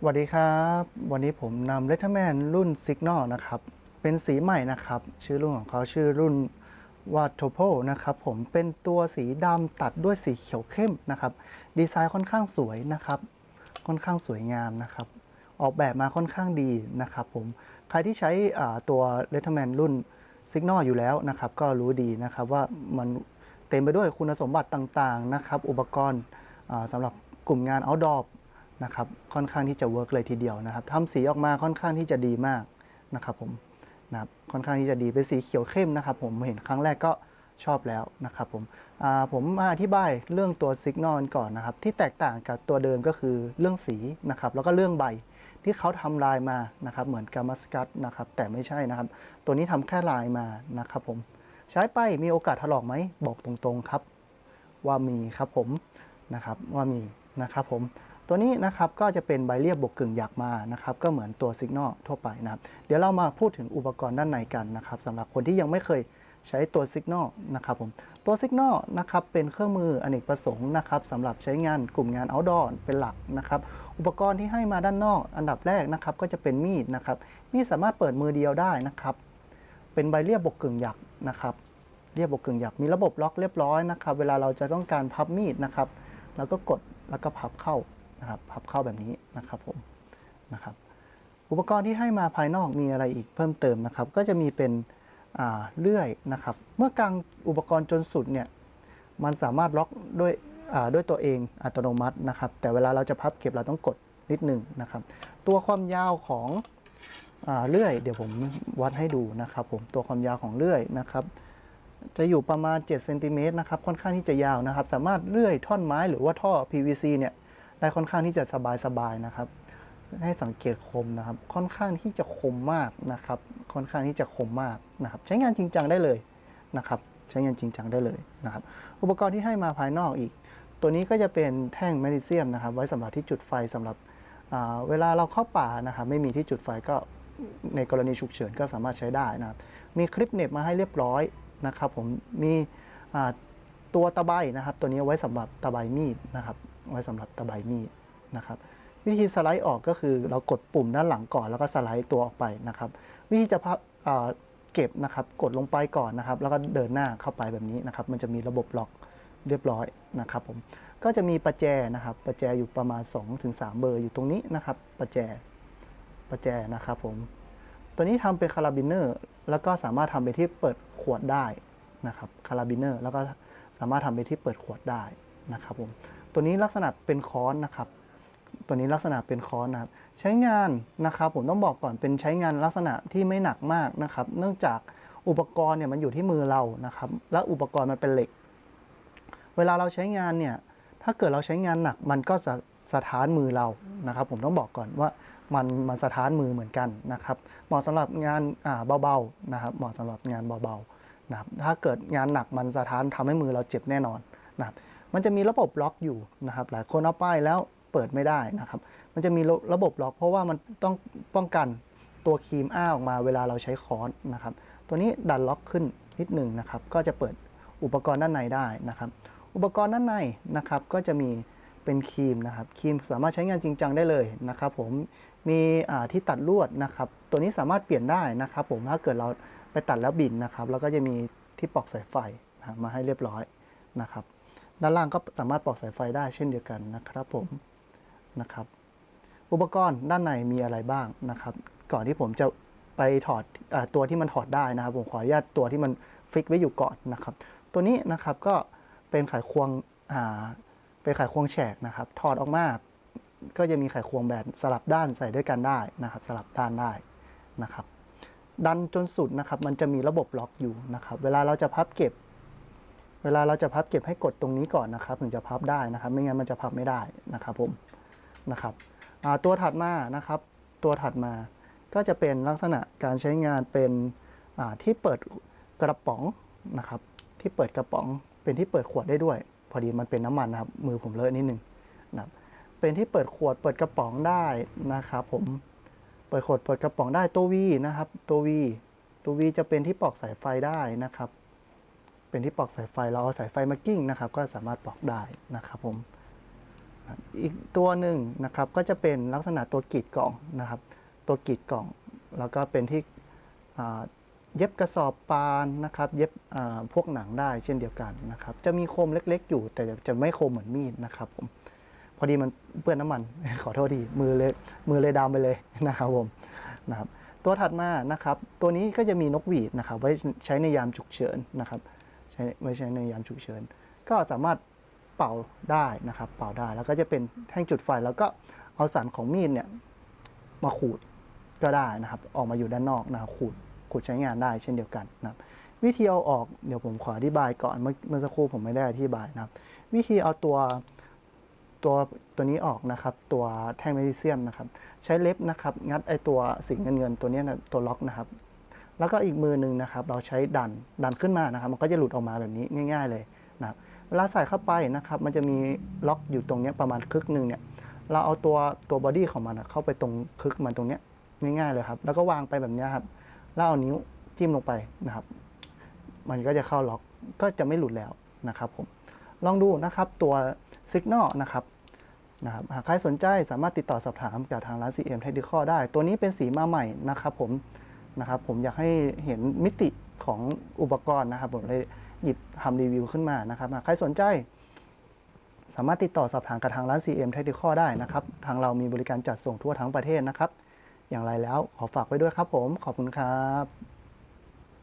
สวัสดีครับ วันนี้ผมนำ Letterman รุ่น Signal นะครับ เป็นสีใหม่นะครับ ชื่อรุ่นของเขาชื่อรุ่นว่า Topo นะครับ ผมเป็นตัวสีดำตัดด้วยสีเขียวเข้มนะครับ ดีไซน์ค่อนข้างสวยนะครับ ค่อนข้างสวยงามนะครับ ออกแบบมาค่อนข้างดีนะครับผม ใครที่ใช้ตัว Letterman รุ่น Signal อยู่แล้วนะครับ ก็รู้ดีนะครับว่ามันเต็มไปด้วยคุณสมบัติต่างๆนะครับ อุปกรณ์สำหรับกลุ่มงาน outdoor นะครับค่อนข้างที่จะเวิร์กเลยทีเดียวนะครับทำสีออกมาค่อนข้างที่จะดีมากนะครับผมนะครับค่อนข้างที่จะดีเป็นสีเขียวเข้มนะครับ ผมเห็นครั้งแรกก็ชอบแล้วนะครับผมผมมาอธิบายเรื่องตัวสิกนอลก่อนนะครับ ที่แตกต่างกับตัวเดิมก็คือเรื่องสีนะครับ แล้วก็เรื่องใบที่เขาทำลายมานะครับ เหมือนกามัสกัสนะครับ แต่ไม่ใช่นะครับ ตัวนี้ทำแค่ลายมานะครับ ผมใช้ไปมีโอกาสถลอกไหมบอกตรงๆครับ ว่ามีครับผมนะครับว่ามีนะครับผม ตัวนี้นะครับก็จะเป็นใบเรียบบวกกึ่งหยักมานะครับก็เหมือนตัวสิกนอลทั่วไปนะครับเดี๋ยวเรามาพูดถึงอุปกรณ์ด้านในกันนะครับสำหรับคนที่ยังไม่เคยใช้ตัวสิกนอลนะครับผมตัวสิกนอลนะครับเป็นเครื่องมืออเนกประสงค์นะครับสำหรับใช้งานกลุ่มงาน outdoor เป็นหลักนะครับอุปกรณ์ที่ให้มาด้านนอก อันดับแรกนะครับก็จะเป็นมีดนะครับมีดสามารถเปิดมือเดียวได้นะครับเป็นใบเรียบบวกกึ่งหยักนะครับเรียบบวกกึ่งหยักมีระบบล็อกเรียบร้อยนะครับเวลาเราจะต้องการพับมีดนะครับเราก็กดแล้วก็พับเข้า นะครับพับเข้าแบบนี้นะครับผมนะครับอุปกรณ์ที่ให้มาภายนอกมีอะไรอีกเพิ่มเติมนะครับ ก็จะมีเป็นเลื่อยนะครับ เมื่อกางอุปกรณ์จนสุดเนี่ยมันสามารถล็อกด้วยด้วยตัวเองอัตโนมัตินะครับ แต่เวลาเราจะพับเก็บเราต้องกดนิดหนึ่งนะครับ ตัวความยาวของอเลื่อย เดี๋ยวผมวัดให้ดูนะครับ ผมตัวความยาวของเลื่อยนะครับ จะอยู่ประมาณ7เซนติเมตรนะครับค่อนข้างที่จะยาวนะครับ สามารถเลื่อยท่อนไม้หรือว่าท่อ PVC เนี่ย ได้ค่อนข้างที่จะสบายๆนะครับ ให้สังเกตคมนะครับ ค่อนข้างที่จะคมมากนะครับ ค่อนข้างที่จะคมมากนะครับ ใช้งานจริงจังได้เลยนะครับ ใช้งานจริงจังได้เลยนะครับ อุปกรณ์ที่ให้มาภายนอกอีก ตัวนี้ก็จะเป็นแท่งแมกนีเซียมนะครับ ไว้สำหรับที่จุดไฟสำหรับเวลาเราเข้าป่านะครับ ไม่มีที่จุดไฟก็ในกรณีฉุกเฉินก็สามารถใช้ได้นะครับ มีคลิปเน็บมาให้เรียบร้อยนะครับ ผมมีตัวตะไบนะครับ ตัวนี้ไว้สำหรับตะไบมีดนะครับ ไว้สำหรับตะไบมีดนะครับวิธีสไลด์ออกก็คือเรากดปุ่มด้านหลังก่อนแล้วก็สไลด์ตัวออกไปนะครับวิธีจะพับเก็บนะครับกดลงไปก่อนนะครับ แล้วก็เดินหน้าเข้าไปแบบนี้นะครับ มันจะมีระบบล็อกเรียบร้อยนะครับผมก็จะมีประแจนะครับ ประแจอยู่ประมาณ 2-3 เบอร์อยู่ตรงนี้นะครับ ประแจประแจนะครับผมตัวนี้ทำเป็นคาราบิเนอร์แล้วก็สามารถทำเป็นที่เปิดขวดได้นะครับคาราบิเนอร์แล้วก็สามารถทำเป็นที่เปิดขวดได้นะครับผม ตัวนี้ลักษณะเป็นค้อนนะครับ ตัวนี้ลักษณะเป็นค้อนนะครับ ใช้งานนะครับผมต้องบอกก่อนเป็นใช้งานลักษณะที่ไม่หนักมากนะครับ เนื่องจากอุปกรณ์เนี่ยมันอยู่ที่มือเรานะครับ และอุปกรณ์มันเป็นเหล็ก เวลาเราใช้งานเนี่ย ถ้าเกิดเราใช้งานหนักมันก็สะสะท้านมือเรานะครับ ผมต้องบอกก่อนว่ามันมันสะท้านมือเหมือนกันนะครับ เหมาะสำหรับงานอ่าเบาๆนะครับ เหมาะสำหรับงานเบาๆนะครับถ้าเกิดงานหนักมันสะท้านทำให้มือเราเจ็บแน่นอนนะครับ มันจะมีระบบล็อกอยู่นะครับ หลายคนเอาป้ายแล้วเปิดไม่ได้นะครับ มันจะมีระบบล็อก เพราะว่ามันต้องป้องกันตัวครีมอ้าออกมาเวลาเราใช้ค้อนนะครับ ตัวนี้ดันล็อกขึ้นนิดหนึ่งนะครับ ก็จะเปิดอุปกรณ์ด้านในได้นะครับ อุปกรณ์ด้านในนะครับก็จะมีเป็นครีมนะครับครีมสามารถใช้งานจริงจังได้เลยนะครับผมมีที่ตัดลวดนะครับ ตัวนี้สามารถเปลี่ยนได้นะครับ ผมถ้าเกิดเราไปตัดแล้วบินนะครับ แล้วก็จะมีที่ปลอกสายไฟมาให้เรียบร้อยนะครับ ด้านล่างก็สามารถปลอกสายไฟได้เช่นเดียวกันนะครับผมนะครับ อุปกรณ์ด้านในมีอะไรบ้างนะครับ ก่อนที่ผมจะไปถอดอตัวที่มันถอดได้นะครับ ผมขออนุญาตตัวที่มันฟิกไว้อยู่ก่อนนะครับ ตัวนี้นะครับก็เป็นไขควงอ่าเป็นไขควงแฉกนะครับ ถอดออกมาก็จะมีไขควงแบบสลับด้านใส่ด้วยกันได้นะครับ สลับด้านได้นะครับ ดันจนสุดนะครับ มันจะมีระบบล็อกอยู่นะครับ เวลาเราจะพับเก็บ วลาเราจะพับเก็บให้กดตรงนี้ก่อนนะครับ ถึงจะพับได้นะครับ ไม่งั้นมันจะพับไม่ได้นะครับผมนะครับตัวถัดมานะครับ ตัวถัดมาก็จะเป็นลักษณะการใช้งานเป็นที่เปิดกระป๋องนะครับ ที่เปิดกระป๋อง เป็นที่เปิดขวดได้ด้วย พอดีมันเป็นน้ำมันนะครับ มือผมเลอะนิดนึงนะครับเป็นที่เปิดขวดเปิดกระป๋องได้นะครับ ผมเปิดขวดเปิดกระป๋องได้ตัววีนะครับ ตัววีตัววีจะเป็นที่ปลอกสายไฟได้นะครับ เป็นที่ปลอกสายไฟเราเอาสายไฟมากิ้งนะครับก็สามารถปลอกได้นะครับผมอีกตัวหนึ่งนะครับก็จะเป็นลักษณะตัวกรีดกล่องนะครับ ตัวกรีดกล่อง แล้วก็เป็นที่เย็บกระสอบปานนะครับเย็บพวกหนังได้เช่นเดียวกันนะครับ จะมีคมเล็กๆ อยู่แต่จะไม่คมเหมือนมีดนะครับผมพอดีมันเปื้อนน้ำมันขอโทษทีมือเลยมือเลยดำไปเลยนะครับผมนะครับตัวถัดมานะครับ ตัวนี้ก็จะมีนกหวีดนะครับ ไว้ใช้ในยามฉุกเฉินนะครับ ช้ไว้ใช้ในยามฉุกเฉิน ก็สามารถเป่าได้นะครับ เป่าได้แล้วก็จะเป็นแท่งจุดไฟแล้วก็เอาสันของมีดเนี่ยมาขูดก็ได้นะครับ ออกมาอยู่ด้านนอกนะครับขูดขูดใช้งานได้เช่นเดียวกันนะครับวิธีเอาออกเดี๋ยวผมขออธิบายก่อนเมื่อสักครู่ผมไม่ได้อธิบายนะครับ วิธีเอาตัวตัวตัวนี้ออกนะครับ ตัวแท่งแมกนีเซียมนะครับ ใช้เล็บนะครับ งัดไอตัวสีเงินเงินๆตัวนี้นะตัวล็อกนะครับ แล้วก็อีกมือหนึ่งนะครับ เราใช้ดันดันขึ้นมานะครับ มันก็จะหลุดออกมาแบบนี้ง่าย ๆเลยนะครับเวลาใส่เข้าไปนะครับ มันจะมีล็อกอยู่ตรงนี้ประมาณครึ่งหนึ่งเนี่ยเราเอาตัวตัวบอดี้ของมันอะเข้าไปตรงคลึกมันตรงนี้ง่ายๆเลยครับ แล้วก็วางไปแบบนี้ครับแล้วเอานิ้วจิ้มลงไปนะครับ มันก็จะเข้าล็อกก็จะไม่หลุดแล้วนะครับผมลองดูนะครับตัว Signal นะครับนะครับหากใครสนใจสามารถติดต่อสอบถามกับทางร้าน CM Technical ได้ ตัวนี้เป็นสีมาใหม่นะครับผม นะครับ ผมอยากให้เห็นมิติของอุปกรณ์นะครับผมเลยหยิบทำรีวิวขึ้นมานะครับใครสนใจ สามารถติดต่อสอบถามกับทางร้าน CM Technical ได้นะครับ ทางเรามีบริการจัดส่งทั่วทั้งประเทศนะครับ อย่างไรแล้วขอฝากไว้ด้วยครับผมขอบคุณครับ